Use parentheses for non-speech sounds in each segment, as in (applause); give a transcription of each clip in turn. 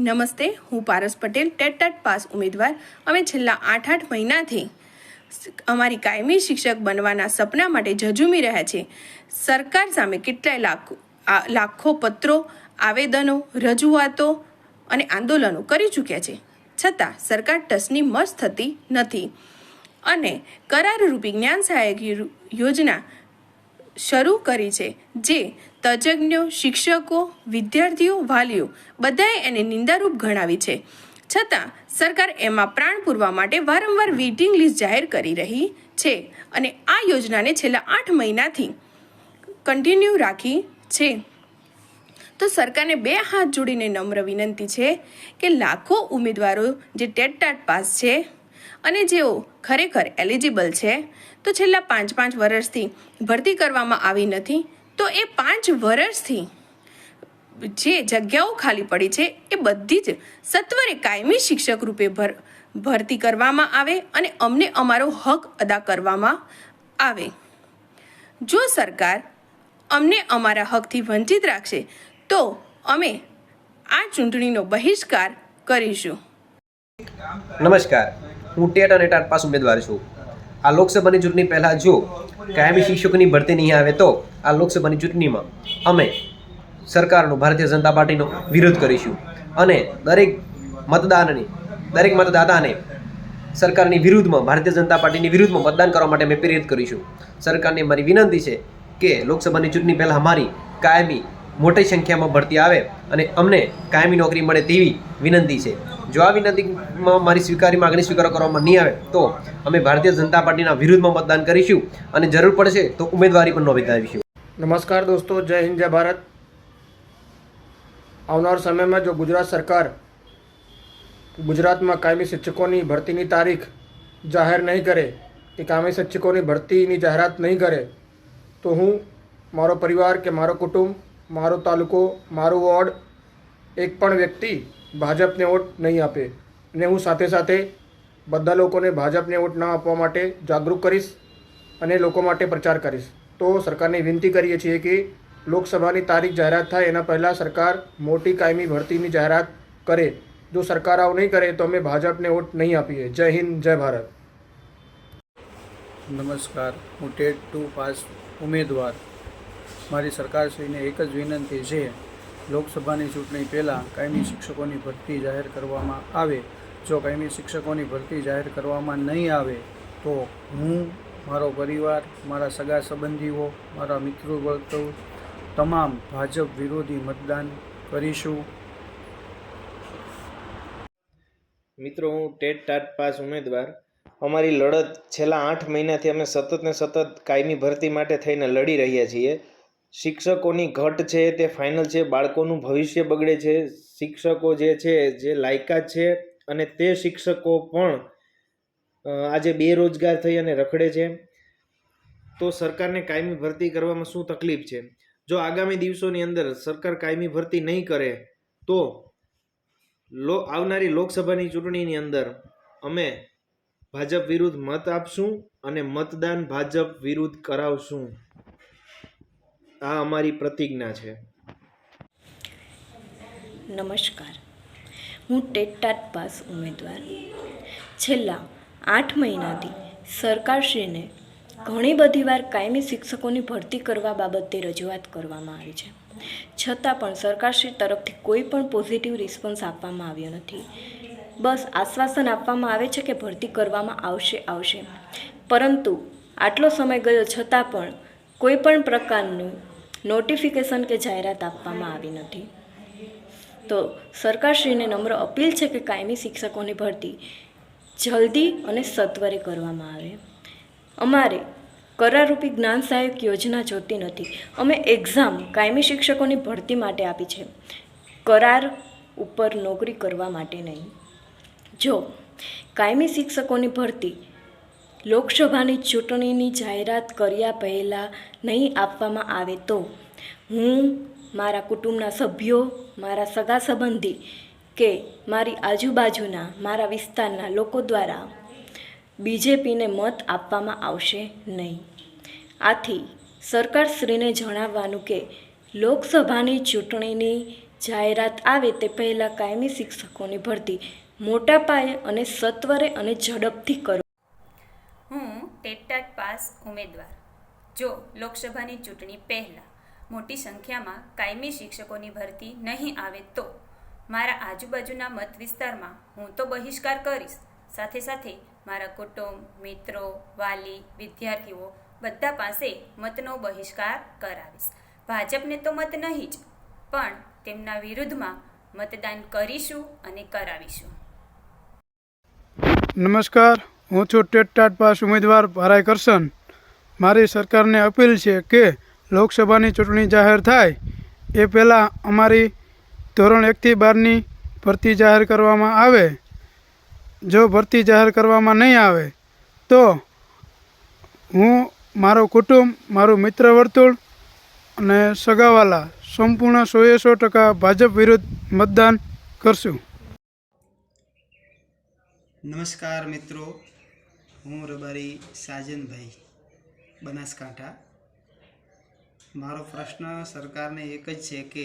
નમસ્તે, હું Paras Patel, TET TET pass ઉમેદવાર. અમે છેલ્લા આઠ આઠ મહિનાથી અમારી કાયમી શિક્ષક બનવાના સપના માટે ઝઝૂમી રહ્યા છે સરકાર સામે કેટલાય લાખો લાખો પત્રો, આવેદનો, રજૂઆતો અને આંદોલનો કરી ચૂક્યા છે. છતાં, સરકાર ટસની મસ થતી નથી. અને કરારરૂપી જ્ઞાન સહાયક યોજ- યોજના શરૂ કરી છે, જે તજજ્ઞો, શિક્ષકો, વિદ્યાર્થીઓ, વાલીઓ બધાએ એને નિંદારૂપ ગણાવી છે. છતાં, સરકાર એમાં પ્રાણ પૂરવા માટે વારંવાર વેઇટિંગ લિસ્ટ જાહેર કરી રહી છે અને આ યોજનાને છેલ્લા આઠ મહિનાથી કન્ટિન્યુ રાખી છે. તો સરકારને બે હાથ જોડીને નમ્ર વિનંતી છે કે લાખો ઉમેદવારો જે ટેટ ટાટ પાસ છે અને જેઓ ખરેખર એલિજિબલ છે, તો છેલ્લા પાંચ પાંચ વર્ષથી ભરતી કરવામાં આવી નથી તો એ પાંચ વર્ષથી જે જગ્યાઓ ખાલી પડી છે, એ બધી જ સત્વરે કાયમી શિક્ષક રૂપે ભર, ભરતી કરવામાં આવે અને અમને અમારો હક અદા કરવામાં આવે. જો સરકાર અમને અમારા હકથી વંચિત રાખશે, તો અમે આ ચૂંટણીનો બહિષ્કાર કરીશું. નમસ્કાર. હું ટેટ અને ટાટ પાસ ઉમેદવાર છું. આ લોકસભાની ચૂંટણી પહેલાં જો કાયમી શિક્ષકોની ભરતી નહીં આવે તો આ લોકસભાની ચૂંટણીમાં અમે સરકારનો, ભારતીય જનતા પાર્ટીનો વિરોધ કરીશું. અને દરેક મતદાનની, દરેક મતદાતાને સરકારની વિરુદ્ધમાં, ભારતીય જનતા પાર્ટીની વિરુદ્ધમાં મતદાન કરવા માટે અમે પ્રેરિત કરીશું. સરકારને મારી વિનંતી છે કે લોકસભાની ચૂંટણી પહેલાં અમારી કાયમી મોટી સંખ્યામાં ભરતી આવે અને અમને કાયમી નોકરી મળે તેવી વિનંતી છે. જો આ વિનંતીમાં મારી સ્વીકારી માગણી સ્વીકારો કરવામાં નહીં આવે, તો અમે ભારતીય જનતા પાર્ટીના વિરુદ્ધમાં મતદાન કરીશું અને જરૂર પડશે તો ઉમેદવારી પણ નોંધાવીશું નમસ્કાર દોસ્તો, જય હિન્દ, જય ભારત. આવનાર સમયમાં જો ગુજરાત સરકાર ગુજરાતમાં કાયમી શિક્ષકોની ભરતીની તારીખ જાહેર નહીં કરે, કે કાયમી શિક્ષકોની ભરતીની જાહેરાત નહીં કરે, તો હું, મારો પરિવાર કે મારો કુટુંબ મારો તાલુકો, મારું વોર્ડ, એક પણ વ્યક્તિ ભાજપને વોટ નહીં આપે. અને હું સાથે સાથે બધા લોકોને ભાજપને વોટ ના આપવા માટે જાગૃત કરીશ અને લોકો માટે પ્રચાર કરીશ. તો સરકારને વિનંતી કરીએ છીએ કે લોકસભાની તારીખ જાહેરાત થાય, એના પહેલાં સરકાર મોટી કાયમી ભરતીની જાહેરાત કરે. જો સરકાર આવું નહીં કરે, તો અમે ભાજપને વોટ નહીં આપીએ. જય હિન્દ, જય ભારત. નમસ્કાર. હું ટેટ ટુ પાસ ઉમેદવાર મારી સરકારશ્રીને એક જ વિનંતી છે. લોકસભાની ચૂંટણી પહેલાં કાયમી શિક્ષકોની ભરતી જાહેર કરવામાં આવે. જો કાયમી શિક્ષકોની ભરતી જાહેર કરવામાં નહીં આવે, તો હું, મારો પરિવાર, મારા સગા સંબંધીઓ, મારા મિત્રો વર્તુળ તમામ ભાજપ વિરોધી મતદાન કરીશું. મિત્રો, હું ટેટ ટાટ પાસ ઉમેદવાર. અમારી લડત છેલ્લા આઠ મહિનાથી અમે સતત ને સતત કાયમી ભરતી માટે થઈને લડી રહ્યા છીએ. શિક્ષકોની ઘટ છે, તે ફાઇનલ છે, બાળકોનું ભવિષ્ય બગડે છે. શિક્ષકો જે છે, જે લાયકાત છે અને તે શિક્ષકો પણ આજે બેરોજગાર થઈ અને રખડે છે. તો સરકારને કાયમી ભરતી કરવામાં શું તકલીફ છે? જો આગામી દિવસોની અંદર સરકાર કાયમી ભરતી નહીં કરે, તો લો, આવનારી લોકસભાની ચૂંટણીની અંદર અમે ભાજપ વિરુદ્ધ મત આપશું અને મતદાન ભાજપ વિરુદ્ધ કરાવશું. આ અમારી પ્રતિજ્ઞા છે. નમસ્કાર. હું ટેટ પાસ ઉમેદવાર. છેલ્લા આઠ મહિનાથી સરકારશ્રીને ઘણી બધી વાર કાયમી શિક્ષકોની ભરતી કરવા બાબતે રજૂઆત કરવામાં આવી છે. છતાં પણ સરકારશ્રી તરફથી કોઈ પણ પોઝિટિવ રિસ્પોન્સ આપવામાં આવ્યો નથી. બસ આશ્વાસન આપવામાં આવે છે કે ભરતી કરવામાં આવશે આવશે. પરંતુ આટલો સમય ગયો છતાં પણ કોઈ પણ પ્રકારનું નોટિફિકેશન કે જાહેરાત આપવામાં આવી નથી. તો સરકારશ્રીને નમ્ર અપીલ છે કે કાયમી શિક્ષકોની ભરતી જલ્દી અને સત્વરે કરવામાં આવે. અમારે કરારૂપી જ્ઞાન સહાયક યોજના જોતી નથી. અમે એક્ઝામ કાયમી શિક્ષકોની ભરતી માટે આપી છે. કરાર ઉપર નોકરી કરવા માટે નહીં. જો કાયમી શિક્ષકોની ભરતી લોકસભાની ચૂંટણીની જાહેરાત કર્યા પહેલાં નહીં આપવામાં આવે તો? હું, મારા કુટુંબના સભ્યો, મારા સગા સંબંધી કે મારી આજુબાજુના, મારા વિસ્તારના લોકો દ્વારા બીજેપીને મત આપવામાં આવશે નહીં. આથી સરકારશ્રીને જણાવવાનું કે લોકસભાની ચૂંટણીની જાહેરાત આવે તે પહેલાં કાયમી શિક્ષકોની ભરતી મોટા પાયે અને સત્વરે અને ઝડપથી કરો. ટેટટાટ પાસ ઉમેદવાર. જો લોકસભાની ચૂંટણી પહેલાં મોટી સંખ્યામાં કાયમી શિક્ષકોની ભરતી નહીં આવે તો? મારા આજુબાજુના મત વિસ્તારમાં હું તો બહિષ્કાર કરીશ. સાથે સાથે મારા કુટુંબ, મિત્રો, વાલી, વિદ્યાર્થીઓ બધા પાસે મતનો બહિષ્કાર કરાવીશ. ભાજપને તો મત નહીં જ, પણ તેમના વિરુદ્ધમાં મતદાન કરીશું અને કરાવીશું. નમસ્કાર. હું છું ટેટ ટાટ પાસ ઉમેદવાર ભારાઈ કરશન. મારી સરકારને અપીલ છે કે લોકસભાની ચૂંટણી જાહેર થાય. એ પહેલાં અમારી ધોરણ એકથી બારની ભરતી જાહેર કરવામાં આવે. જો ભરતી જાહેર કરવામાં નહીં આવે, તો હું, મારો કુટુંબ, મારું મિત્ર વર્તુળ અને સગાવાલા સંપૂર્ણ સોએ સો ટકા ભાજપ વિરુદ્ધ મતદાન કરશું. નમસ્કાર મિત્રો. હું રબારી સાજનભાઈ, બનાસકાંઠા. મારો પ્રશ્ન સરકારને એક જ છે કે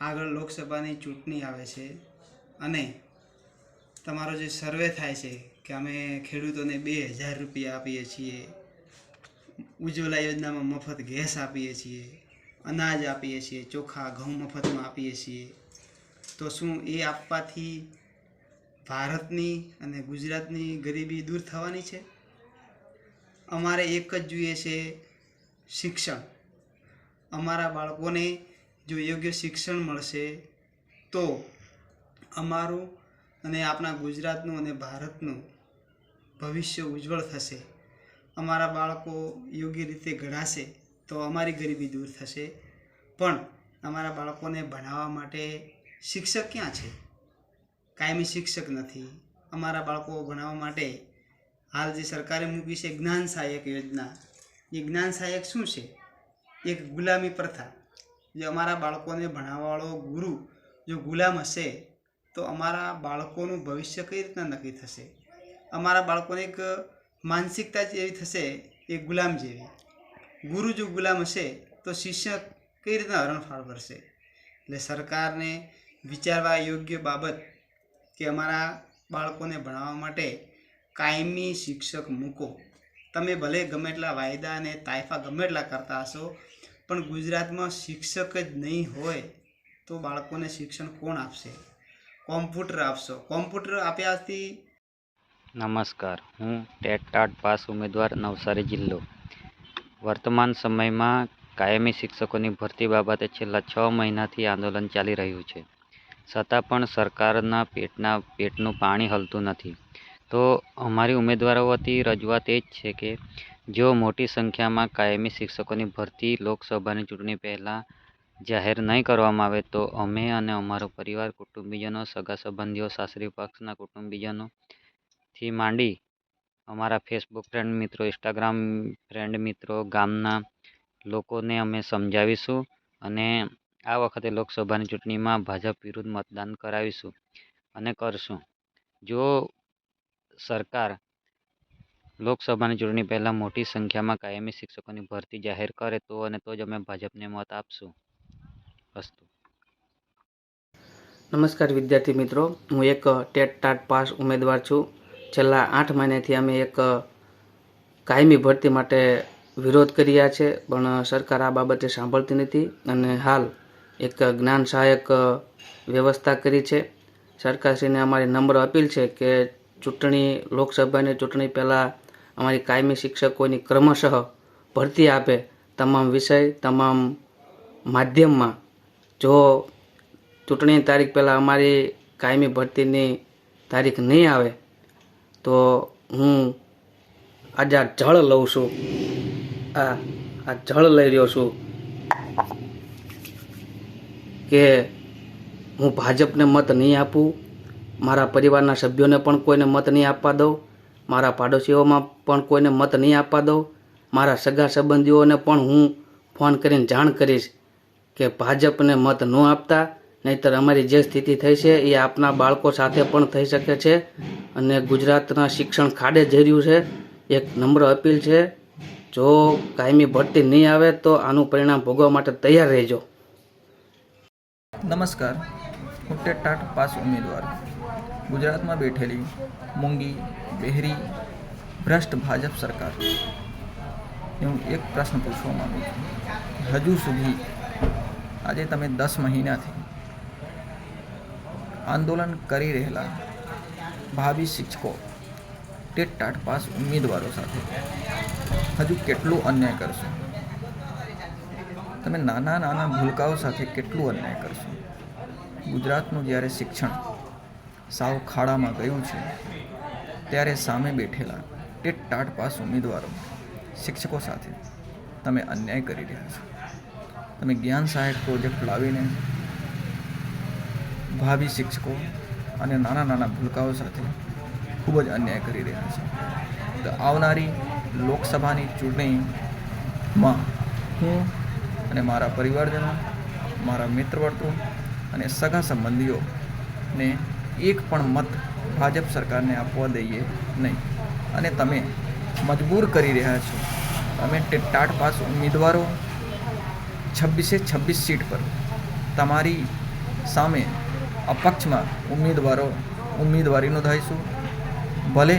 આગળ લોકસભાની ચૂંટણી આવે છે અને તમારો જે સર્વે થાય છે કે અમે ખેડૂતોને બે હજાર રૂપિયા આપીએ છીએ, ઉજ્જવલા યોજનામાં મફત ગેસ આપીએ છીએ, અનાજ આપીએ છીએ, ચોખા, ઘઉં મફતમાં આપીએ છીએ, તો શું એ આપવાથી ભારતની અને ગુજરાતની ગરીબી દૂર થવાની છે. અમારે એક જ જોઈએ છે શિક્ષણ. અમારા બાળકોને જો યોગ્ય શિક્ષણ મળશે તો અમારું અને આપણા ગુજરાતનું અને ભારતનું ભવિષ્ય ઉજ્જવળ થશે. અમારા બાળકો યોગ્ય રીતે ઘડાશે તો અમારી ગરીબી દૂર થશે. પણ અમારા બાળકોને ભણાવવા માટે શિક્ષક ક્યાં છે? કાયમી શિક્ષક નથી. અમારા બાળકો ભણાવવા માટે હાલ જે સરકારે મૂકી છે જ્ઞાન સહાયક યોજના, એ જ્ઞાન સહાયક શું છે? એક ગુલામી પ્રથા. જે અમારા બાળકોને ભણાવવાવાળો ગુરુ જો ગુલામ હશે, તો અમારા બાળકોનું ભવિષ્ય કઈ રીતના નક્કી થશે? અમારા બાળકોને એક માનસિકતા જ એવી થશે એ ગુલામ જેવી. ગુરુ જો ગુલામ હશે, તો શિષ્ય કઈ રીતના હરણફાળ કરશે એટલે સરકારને વિચારવા યોગ્ય બાબત કે અમારા બાળકોને ભણાવવા માટે કાયમી શિક્ષક મૂકો. તમે ભલે ગમે એટલા વાયદા અને તાયફા ગમે એટલા કરતા હશો, પણ ગુજરાતમાં શિક્ષક જ નહીં હોય તો બાળકોને શિક્ષણ કોણ આપશે? કોમ્પ્યુટર આપશો. કોમ્પ્યુટર આપ્યાથી નમસ્કાર. હું ટેટ ટાટ પાસ ઉમેદવાર નવસારી જિલ્લો. વર્તમાન સમયમાં કાયમી શિક્ષકોની ભરતી બાબતે છેલ્લા છ મહિનાથી આંદોલન ચાલી રહ્યું છે. છતાં પણ સરકારના પેટના, પેટનું પાણી હલતું નથી. તો અમારી ઉમેદવારો વતી રજૂઆત એ જ છે કે, જો મોટી સંખ્યામાં કાયમી શિક્ષકોની ભરતી લોકસભાની ચૂંટણી પહેલાં જાહેર નહીં કરવામાં આવે, તો અમે અને અમારો પરિવાર, કુટુંબીજનો, સગા સંબંધીઓ, સાસરી પક્ષના કુટુંબીજનોથી માંડી અમારા ફેસબુક ફ્રેન્ડ મિત્રો ઇન્સ્ટાગ્રામ ફ્રેન્ડ મિત્રો, ગામના લોકોને અમે સમજાવીશું અને આ વખતે લોકસભાની ચૂંટણીમાં ભાજપ વિરુદ્ધ મતદાન કરાવીશું અને કરશું. જો સરકાર લોકસભાની ચૂંટણી પહેલાં મોટી સંખ્યામાં કાયમી શિક્ષકોની ભરતી જાહેર કરે તો અને તો જ અમે ભાજપને મત આપશું. અસ્તુ નમસ્કાર વિદ્યાર્થી મિત્રો. હું એક ટેટ ટાટ પાસ ઉમેદવાર છું. છેલ્લા આઠ મહિનાથી અમે એક કાયમી ભરતી માટે વિરોધ કર્યા છે, પણ સરકાર આ બાબતે સાંભળતી નથી અને હાલ એક જ્ઞાન સહાયક વ્યવસ્થા કરી છે. સરકારશ્રીને અમારી નમ્ર અપીલ છે કે ચૂંટણી, લોકસભાની ચૂંટણી પહેલાં અમારી કાયમી શિક્ષકોની ક્રમશઃ ભરતી આપે. તમામ વિષય, તમામ માધ્યમમાં જો ચૂંટણીની તારીખ પહેલાં અમારી કાયમી ભરતીની તારીખ નહીં આવે, તો હું આજે આ જળ લઉં છું. આ આ જળ લઈ રહ્યો છું. કે હું ભાજપને મત નહીં આપું, મારા પરિવારના સભ્યોને પણ કોઈને મત નહીં આપવા દઉં, મારા પાડોશીઓમાં પણ કોઈને મત નહીં આપવા દઉં, મારા સગા સંબંધીઓને પણ હું ફોન કરીને જાણ કરીશ કે ભાજપને મત ન આપતા, નહીંતર અમારી જે સ્થિતિ થઈ છે એ આપના બાળકો સાથે પણ થઈ શકે છે અને ગુજરાતના શિક્ષણ ખાડે જઈ રહ્યું છે. એક નમ્ર અપીલ છે, જો કાયમી ભરતી નહીં આવે તો આનું પરિણામ ભોગવવા માટે તૈયાર રહેજો. નમસ્કાર. હું ટેટ ટાટ પાસ ઉમેદવાર. ગુજરાતમાં બેઠેલી મૂંગી, બહેરી, ભ્રષ્ટ ભાજપ સરકાર. હું એક પ્રશ્ન પૂછવા માગું છું. હજુ સુધી આજે તમે દસ મહિનાથી આંદોલન કરી રહેલા ભાવિ શિક્ષકો, ટેટ ટાટ પાસ ઉમેદવારો સાથે હજુ કેટલું અન્યાય કરશો? તમે નાના નાના ભૂલકાઓ સાથે કેટલું અન્યાય કરશો? ગુજરાતનું જ્યારે શિક્ષણ સાવ ખાડામાં ગયું છે, ત્યારે સામે બેઠેલા ટેટ ટાટ પાસ ઉમેદવારો, શિક્ષકો સાથે તમે અન્યાય કરી રહ્યા છો. તમે જ્ઞાન સહાયક પ્રોજેક્ટ લાવીને ભાવિ શિક્ષકો અને નાના નાના ભૂલકાઓ સાથે ખૂબ જ અન્યાય કરી રહ્યા છે. તો આવનારી લોકસભાની ચૂંટણીમાં હું અને મારા પરિવારજનો, મારા મિત્રવર્તુળ અને સગા સંબંધીઓને એક પણ મત ભાજપ સરકારને આપવા દઈએ નહીં. અને તમે મજબૂર કરી રહ્યા છો. તમે ટાટ પાસ ઉમેદવારો છવ્વીસે છવ્વીસ સીટ પર. તમારી સામે અપક્ષમાં ઉમેદવારો ઉમેદવારી નોંધાઈશું ભલે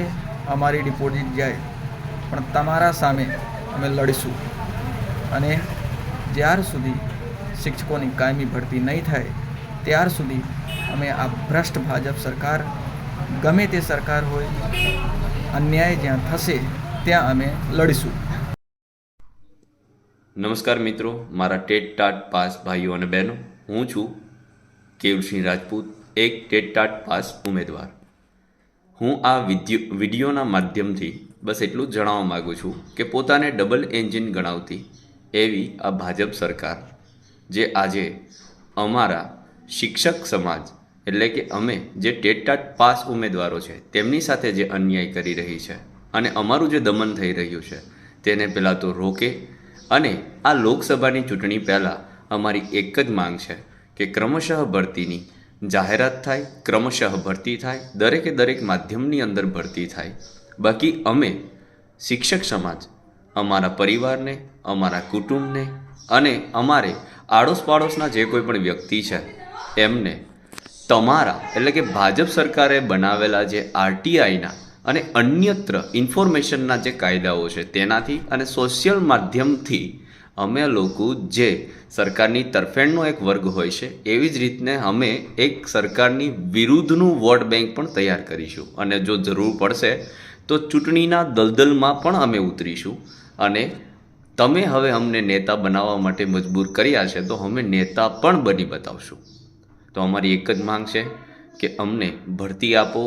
અમારી ડિપોઝિટ જાય, પણ તમારા સામે અમે લડીશું. અને જ્યાર સુધી શિક્ષકોની કાયમી ભરતી નહીં થાય, ત્યાર સુધી અમે આ ભ્રષ્ટ ભાજપ સરકાર, ગમે તે સરકાર હોય, અન્યાય જ્યાં થશે, ત્યાં અમે લડીશું. નમસ્કાર મિત્રો, મારા ટેટ ટાટ પાસ ભાઈઓ અને બહેનો, હું છું કેવસિંહ રાજપૂત, એક ટેટ ટાટ પાસ ઉમેદવાર. હું આ વિડીયોના માધ્યમથી બસ એટલું જ જણાવવા માગું છું કે પોતાને ડબલ એન્જિન ગણાવતી એવી આ ભાજપ સરકાર જે આજે અમારા શિક્ષક સમાજ એટલે કે અમે જે ટેટાટ પાસ ઉમેદવારો છે, તેમની સાથે જે અન્યાય કરી રહી છે અને અમારું જે દમન થઈ રહ્યું છે, તેને પહેલાં તો રોકે અને આ લોકસભાની ચૂંટણી પહેલાં અમારી એક જ માંગ છે કે ક્રમશઃ ભરતીની જાહેરાત થાય, ક્રમશઃ ભરતી થાય, દરેકે દરેક માધ્યમની અંદર ભરતી થાય. બાકી અમે શિક્ષક સમાજ અમારા પરિવારને, અમારા કુટુંબને અને અમારે આડોશ પાડોશના જે કોઈ પણ વ્યક્તિ છે, એમને તમારા, એટલે કે ભાજપ સરકારે બનાવેલા જે આરટીઆઈના અને અન્યત્ર ઇન્ફોર્મેશનના જે કાયદાઓ છે, તેનાથી અને સોશિયલ માધ્યમથી અમે લોકો જે સરકારની તરફેણનો એક વર્ગ હોય છે, એવી જ રીતને અમે એક સરકારની વિરુદ્ધનું વોટ બેંક પણ તૈયાર કરીશું. અને જો જરૂર પડશે, તો ચૂંટણીના દલદલમાં પણ અમે ઉતરીશું. અને તમે હવે અમને નેતા બનાવવા માટે મજબૂર કર્યા છે, તો અમે નેતા પણ બની બતાવશું. તો અમારી એક જ માંગ છે કે અમને ભરતી આપો,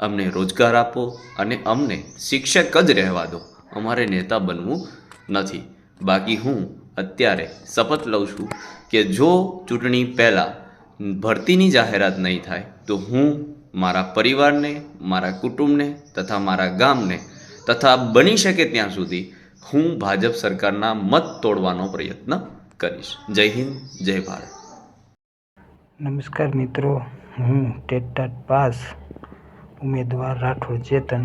અમને રોજગાર આપો અને અમને શિક્ષક જ રહેવા દો. અમારે નેતા બનવું નથી. બાકી હું અત્યારે શપથ લઉં છું કે જો ચૂંટણી પહેલાં ભરતીની જાહેરાત નહીં થાય, તો હું મારા પરિવારને, મારા કુટુંબને તથા મારા ગામને તથા બની શકે ત્યાં સુધી હું ભાજપ સરકારના મત તોડવાનો પ્રયત્ન કરીશ. જય હિન્દ, જય ભારત. નમસ્કાર મિત્રો, હું ટેટાટ પાસ ઉમેદવાર રાઠોડ ચેતન.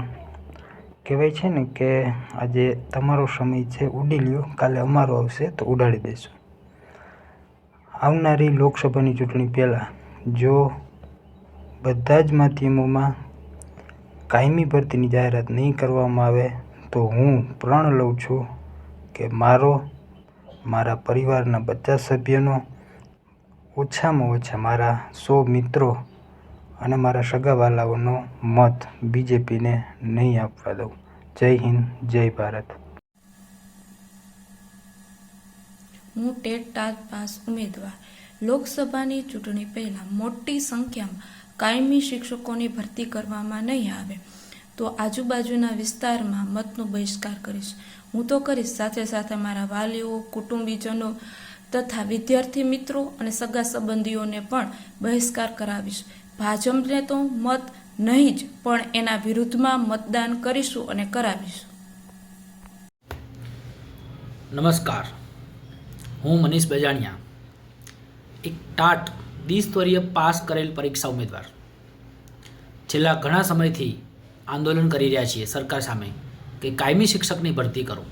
કહેવાય છે ને કે આજે તમારો સમય છે, ઉડી લ્યો કાલે અમારો આવશે, તો ઉડાડી દેશું. આવનારી લોકસભાની ચૂંટણી પહેલાં જો બધા જ માધ્યમોમાં કાયમી ભરતીની જાહેરાત નહીં કરવામાં આવે તો હું પ્રણ લઉં છું કે મારો, મારા પરિવારના બધા સભ્યનો ઓછામાં ઓછા મારા સો મિત્રો અને મારા સગાવાલાઓનો મત બીજેપીને નહીં આપવા દઉં. જય હિન્દ, જય ભારત. હું ટેટ ટાટ પાસ ઉમેદવાર. લોકસભાની ચૂંટણી પહેલાં મોટી સંખ્યામાં કાયમી શિક્ષકોની ભરતી કરવામાં નહીં આવે. તો આજુબાજુના વિસ્તારમાં મતનો બહિષ્કાર કરીશ. હું તો કરીશ સાથે સાથે મારા વાલીઓ, કુટુંબીજનો તથા વિદ્યાર્થી મિત્રો અને સગા સંબંધીઓને પણ બહિષ્કાર કરાવીશ. ભાજપને તો મત નહીં જ, પણ એના વિરુદ્ધમાં મતદાન કરીશું અને કરાવીશું. નમસ્કાર. હું મનીષ બજાણિયા એક ટાટ દ્વિસ્તરીય પાસ કરેલ પરીક્ષા ઉમેદવાર. છેલ્લા ઘણા સમયથી આંદોલન કરી રહ્યા છીએ સરકાર સામે કે કાયમી શિક્ષકની ભરતી કરો.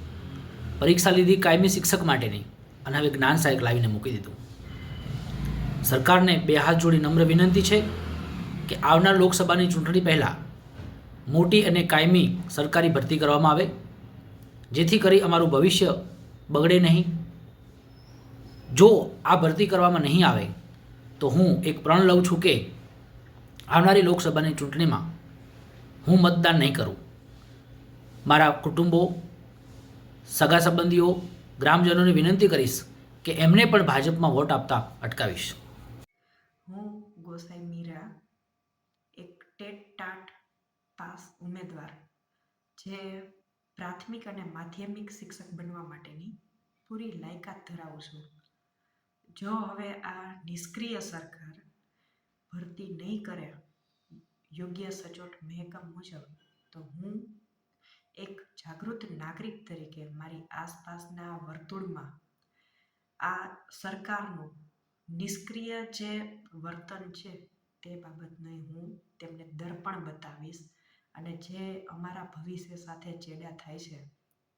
પરીક્ષા લીધી કાયમી શિક્ષક માટેની અને હવે જ્ઞાન સહાયક લાવીને મૂકી દીધું. સરકારને બે હાથ જોડી નમ્ર વિનંતી છે કે આવનાર લોકસભાની ચૂંટણી પહેલાં મોટી અને કાયમી સરકારી ભરતી કરવામાં આવે, જેથી કરી અમારું ભવિષ્ય બગડે નહીં. જો આ ભરતી કરવામાં નહીં આવે, તો હું એક પ્રણ લઉં છું કે આવનારી લોકસભાની ચૂંટણીમાં હું મતદાન નહીં કરું. મારા કુટુંબો, સગા સંબંધીઓ, ગ્રામજનોને વિનંતી કરીશ કે એમને પણ ભાજપમાં વોટ આપતા અટકાવીશ. હું ગોસાઈ મીરા, એક ટેટ ટાટ પાસ ઉમેદવાર, જે પ્રાથમિક અને માધ્યમિક શિક્ષક બનવા માટેની પૂરી લાયકાત ધરાવું છું. જો હવે આ નિષ્ક્રિય સરકાર ભરતી નહીં કરે યોગ્ય સચોટ મહેકમ મુજબ, તો હું એક જાગૃત નાગરિક તરીકે મારી આસપાસના વર્તુળમાં આ સરકારનું નિષ્ક્રિય જે વર્તન છે તે બાબતને હું તેમને દર્પણ બતાવીશ અને જે અમારા ભવિષ્ય સાથે ચેડા થાય છે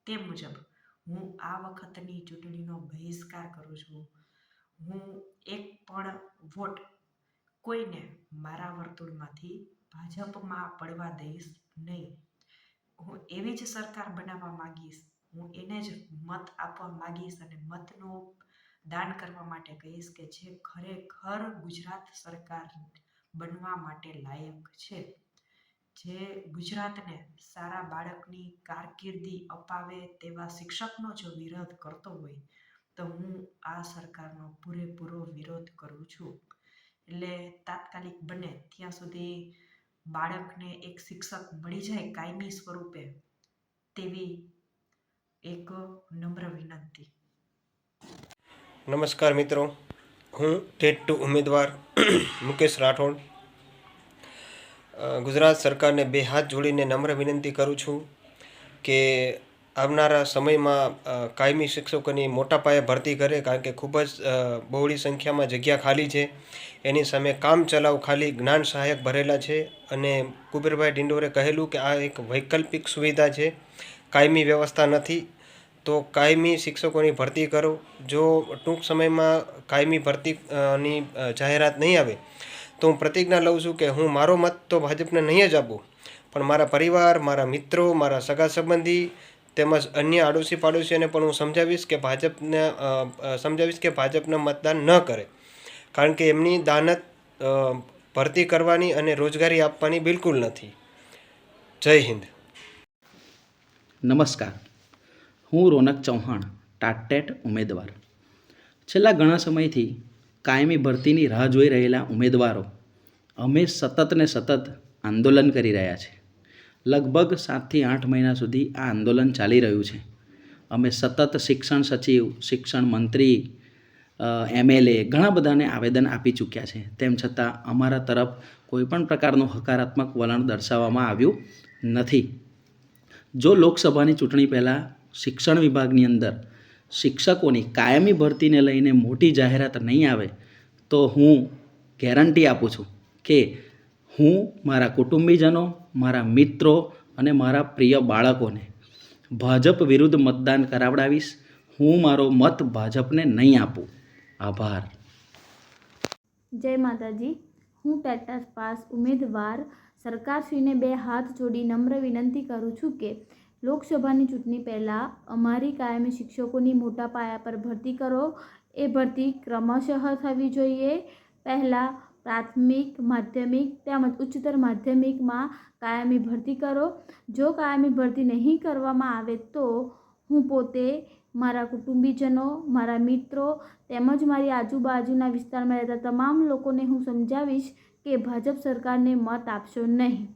તે મુજબ હું આ વખતની ચૂંટણીનો બહિષ્કાર કરું છું. હું એક પણ વોટ કોઈને મારા વર્તુળમાંથી ભાજપમાં પડવા દઈશ નહીં. હું એવી જ સરકાર બનાવવા માગીશ. હું એને જ મત આપવા માગીશ અને મતનો દાન કરવા માટે કહીશ કે જે ખરેખર ગુજરાત સરકાર બનવા માટે લાયક છે. જે ગુજરાતને સારા બાળકની કારકિર્દી અપાવે તેવા શિક્ષકનો જો વિરોધ કરતો હોય, તો હું આ સરકારનો પૂરેપૂરો વિરોધ કરું છું. એટલે તાત્કાલિક બને ત્યાં સુધી બાળકને એક શિક્ષક મળી જાય કાયમી સ્વરૂપે, તેવી એક નમ્ર વિનંતી. નમસ્કાર મિત્રો. હું ટેટ ટુ ઉમેદવાર (clears throat) મુકેશ રાઠોડ. ગુજરાત સરકારને બે હાથ જોડીને નમ્ર વિનંતી કરું છું કે આવનારા સમયમાં કાયમી શિક્ષકોની મોટા પાયે ભરતી કરે કારણ કે ખૂબ જ બહોળી સંખ્યામાં જગ્યા ખાલી છે. એની સામે કામ ચલાવ ખાલી જ્ઞાન સહાયક ભરેલા છે અને કુબેરભાઈ ડિંડોરે કહેલું કે આ એક વૈકલ્પિક સુવિધા છે. કાયમી વ્યવસ્થા નથી તો કાયમી શિક્ષકોની ભરતી કરો. જો ટૂંક સમયમાં કાયમી ભરતી અ, ની અ, જાહેરાત નહીં આવે તો હું પ્રતિજ્ઞા લઉં છું કે હું મારો મત તો ભાજપને નહીં જ આપું. પણ મારા પરિવાર મારા મિત્રો મારા સગા સંબંધી તેમજ અન્ય આડોશી પાડોશીઓને પણ હું સમજાવીશ કે ભાજપને સમજાવીશ કે ભાજપને મતદાન ન કરે. કારણ કે એમની દાનત ભરતી કરવાની અને રોજગારી આપવાની બિલકુલ નથી. જય હિન્દ. નમસ્કાર. હું રોનક ચૌહાણ, ટાટેટ ઉમેદવાર. છેલ્લા ઘણા સમયથી કાયમી ભરતીની રાહ જોઈ રહેલા ઉમેદવારો અમે સતત ને સતત આંદોલન કરી રહ્યા છે. લગભગ સાતથી આઠ મહિના સુધી આ આંદોલન ચાલી રહ્યું છે. અમે સતત શિક્ષણ સચિવ, શિક્ષણ મંત્રી એમએલએ ઘણા બધાને આવેદન આપી ચૂક્યા છે. તેમ છતાં અમારા તરફ કોઈપણ પ્રકારનું હકારાત્મક વલણ દર્શાવવામાં આવ્યું નથી. જો લોકસભાની ચૂંટણી પહેલાં શિક્ષણ વિભાગની અંદર શિક્ષકોની કાયમી ભરતીને લઈને મોટી જાહેરાત નહીં આવે, તો હું ગેરંટી આપું છું કે હું, મારા કુટુંબીજનો, મારા મિત્રો અને મારા પ્રિય બાળકોને ભાજપ વિરુદ્ધ મતદાન કરાવડાવીશ. હું મારો મત ભાજપને નહીં આપું. આભાર. જય માતાજી. હું ટેટસ પાસ ઉમેદવાર સરકારશ્રીને બે હાથ જોડી નમ્ર વિનંતી કરું છું કે લોકસભાની ચૂંટણી પહેલાં અમારી કાયમી શિક્ષકોની મોટા પાયા પર ભરતી કરો. એ ભરતી ક્રમશઃ થવી જોઈએ. પહેલાં પ્રાથમિક, માધ્યમિક તેમજ ઉચ્ચતર માધ્યમિકમાં કાયમી ભરતી કરો. જો કાયમી ભરતી નહીં કરવામાં આવે તો હું પોતે, મારા કુટુંબીજનો, મારા મિત્રો તેમજ મારી આજુબાજુના વિસ્તારમાં રહેતા તમામ લોકોને હું સમજાવીશ કે ભાજપ સરકારને મત આપશો નહીં.